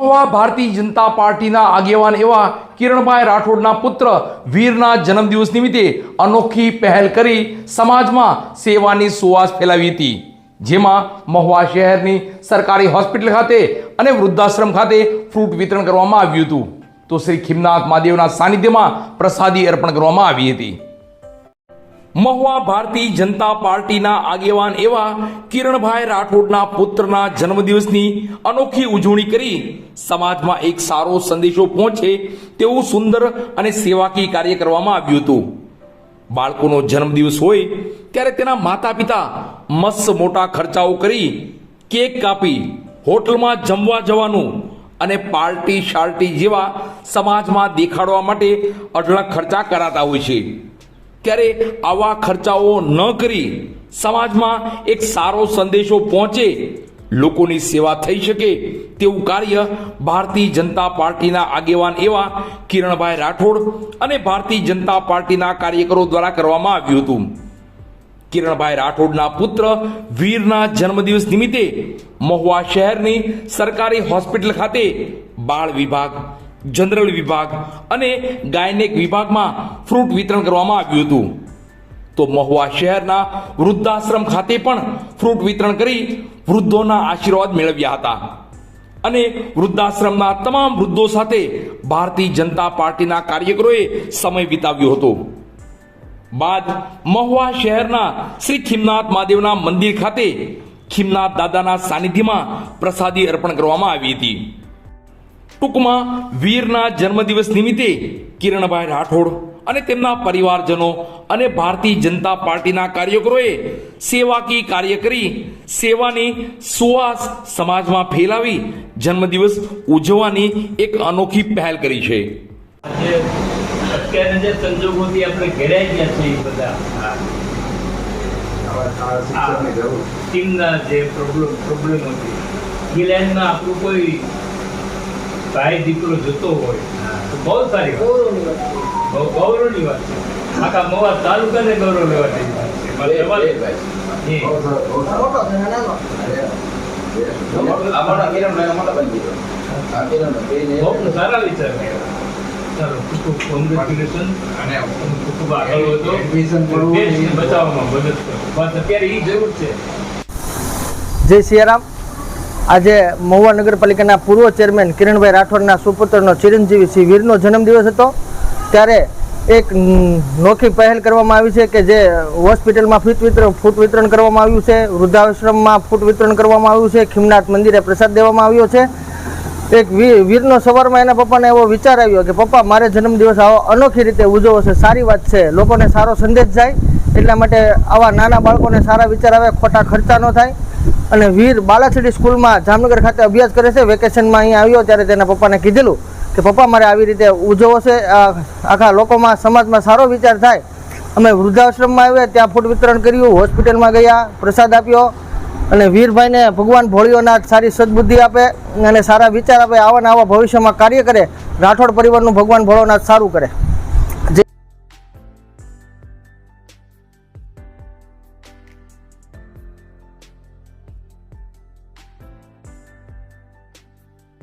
ભારતીય જનતા પાર્ટીના આગેવાન એવા કિરણભાઈ રાઠોડના પુત્ર વીરના જન્મદિવસ નિમિત્તે અનોખી પહેલ કરી સમાજમાં સેવાની સુવાસ ફેલાવી હતી. જેમાં મહુવા શહેરની સરકારી હોસ્પિટલ ખાતે અને વૃદ્ધાશ્રમ ખાતે ફ્રૂટ વિતરણ કરવામાં આવ્યું હતું. તો શ્રી ખીમનાથ મહાદેવના સાનિધ્યમાં પ્રસાદી અર્પણ કરવામાં આવી હતી. મહુવા ભારતીય જનતા પાર્ટીના આગેવાન એવા કિરણભાઈ રાઠોડના પુત્રના જન્મદિવસની અનોખી ઉજવણી કરી સમાજમાં એક સારો સંદેશો પહોંચે તેવું સુંદર અને સેવાકીય કાર્ય કરવામાં આવ્યું હતું. બાળકોનો જન્મદિવસ હોય ત્યારે તેના માતા પિતા મસ્ત મોટા ખર્ચાઓ કરી કેક કાપી હોટલમાં જમવા જવાનું અને પાર્ટી શાર્ટી જેવા સમાજમાં દેખાડવા માટે અઢળક ખર્ચા કરાતા હોય છે. ત્યારે આવા ખર્ચાઓ ન કરી સમાજમાં એક સારો સંદેશો પહોંચે, લોકોની સેવા થઈ શકે તેવું કાર્ય ભારતીય જનતા પાર્ટીના આગેવાન એવા કિરણભાઈ રાઠોડ અને ભારતીય જનતા પાર્ટીના કાર્યકરો દ્વારા કરવામાં આવ્યું હતું. કિરણભાઈ રાઠોડના પુત્ર વીરના જન્મદિવસ નિમિત્તે મહુવા શહેરની સરકારી હોસ્પિટલ ખાતે બાળ વિભાગ, જનરલ વિભાગ અને ગાયનેક વિભાગમાં ફ્રૂટ વિતરણ કરવામાં આવ્યું હતું. તો મહુવા શહેરના વૃદ્ધાશ્રમ ખાતે પણ ફ્રૂટ વિતરણ કરી વૃદ્ધોના આશીર્વાદ મેળવ્યા હતા. અને વૃદ્ધાશ્રમના તમામ વૃદ્ધો સાથે ભારતીય જનતા પાર્ટીના કાર્યકરોએ સમય વિતાવ્યો હતો. બાદ મહુવા શહેરના શ્રી ખીમનાથ મહાદેવના મંદિર ખાતે ખીમનાથ દાદાના સાનિધ્યમાં પ્રસાદી અર્પણ કરવામાં આવી હતી. ટૂંકમાં વીરના જન્મદિવસ નિમિત્તે કિરણભાઈ રાઠોડ અને તેમના પરિવારજનો અને ભારતીય જનતા પાર્ટીના કાર્યકરોએ સેવાકીય કાર્ય કરી સેવાની સુવાસ સમાજમાં ફેલાવી જન્મદિવસ ઉજવવાની એક અનોખી પહેલ કરી છે. અત્યારે જે સંજોગોથી આપણે ઘેરાઈ ગયા છે એ બધા. ટીમના જે પ્રોબ્લેમ પ્રોબ્લેમો છે ઇંગ્લેન્ડમાં આપણું કોઈ ભાઈ દીકરો જતો હોય. તો બહુ સારી વાત. બહુ ગૌરવની વાત છે. આખા મોવા તાલુકાને ગૌરવ લેવાની વાત છે. સારા વિચાર જય સિયારામ. આજે મહુવા નગરપાલિકાના પૂર્વ ચેરમેન કિરણભાઈ રાઠોડના સુપુત્રનો ચિરંજીવી શ્રી વીરનો જન્મદિવસ હતો. ત્યારે એક નોખી પહેલ કરવામાં આવી છે કે જે હોસ્પિટલમાં ફીટ વિતરણ, ફૂટ વિતરણ કરવામાં આવ્યું છે, વૃદ્ધાશ્રમમાં ફૂટ વિતરણ કરવામાં આવ્યું છે, ખીમનાથ મંદિરે પ્રસાદ દેવામાં આવ્યો છે. એક વીર વીરનો સવારમાં એના પપ્પાને એવો વિચાર આવ્યો કે, પપ્પા, મારે જન્મદિવસ આવો અનોખી રીતે ઉજવવો છે, સારી વાત છે, લોકોને સારો સંદેશ જાય. એટલા માટે આવા નાના બાળકોને સારા વિચાર આવે, ખોટા ખર્ચા ન થાય. અને વીર બાલાછડી સ્કૂલમાં જામનગર ખાતે અભ્યાસ કરે છે, વેકેશનમાં અહીંયા આવ્યો ત્યારે તેના પપ્પાને કીધેલું કે પપ્પા, મારે આવી રીતે ઉજવો છે. આખા લોકોમાં, સમાજમાં સારો વિચાર થાય. અમે વૃદ્ધાશ્રમમાં આવ્યા, ત્યાં ફૂડ વિતરણ કર્યું, હોસ્પિટલમાં ગયા, પ્રસાદ આપ્યો. અને વીરભાઈને ભગવાન ભોળિયોનાથ સારી સદબુદ્ધિ આપે અને સારા વિચાર આપે આવા ને આવા ભવિષ્યમાં કાર્ય કરે. રાઠોડ પરિવારનું ભગવાન ભોળોનાથ સારું કરે.